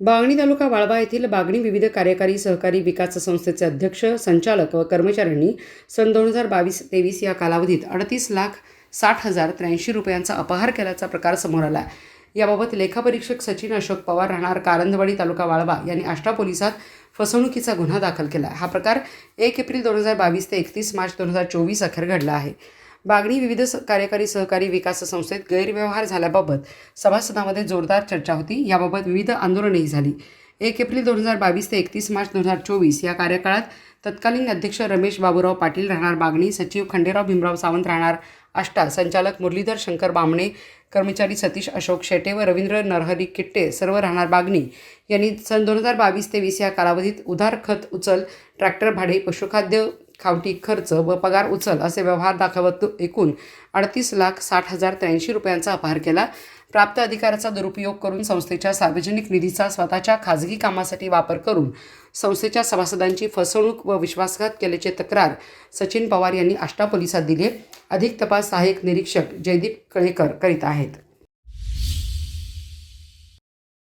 बागणी तालुका वाळवा येथील बागणी विविध कार्यकारी सहकारी विकास संस्थेचे अध्यक्ष संचालक व कर्मचाऱ्यांनी सन दोन हजार बावीस तेवीस या कालावधीत अडतीस लाख साठ हजार त्र्याऐंशी रुपयांचा अपहार केल्याचा प्रकार समोर आला. याबाबत लेखापरीक्षक सचिन अशोक पवार राहणार कारंदवाडी तालुका वाळवा यांनी आष्टा पोलिसात फसवणुकीचा गुन्हा दाखल केला. हा प्रकार एक एप्रिल दोन हजार बावीस ते एकतीस मार्च दोन हजार चोवीस अखेर घडला आहे. बागणी विविध स- कार्यकारी सहकारी विकास संस्थेत गैरव्यवहार झाल्याबाबत सभासदांमध्ये जोरदार चर्चा होती. याबाबत विविध आंदोलनही झाली. एक एप्रिल दोन हजार बावीस ते एकतीस मार्च दोन हजार चोवीस या कार्यकाळात तत्कालीन अध्यक्ष रमेश बाबूराव पाटील राहणार बागणी सचिव खंडेराव भीमराव सावंत राहणार आष्टा संचालक मुरलीधर शंकर बामणे कर्मचारी सतीश अशोक शेटे व रवींद्र नरहरी किट्टे सर्व राहणार बागणी यांनी सन दोन हजार बावीस ते वीस या कालावधीत उधार खत उचल ट्रॅक्टर भाडे पशुखाद्य खावटी खर्च व पगार उचल असे व्यवहार दाखवत एकूण अडतीस लाख साठ हजार त्र्याऐंशी रुपयांचा अपहार केला. प्राप्त अधिकाराचा दुरुपयोग करून संस्थेच्या सार्वजनिक निधीचा स्वतःच्या खाजगी कामासाठी वापर करून संस्थेच्या सभासदांची फसवणूक व विश्वासघात केल्याची तक्रार सचिन पवार यांनी आष्टा पोलिसात दिली. अधिक तपास सहाय्यक निरीक्षक जयदीप कळेकर करीत आहेत.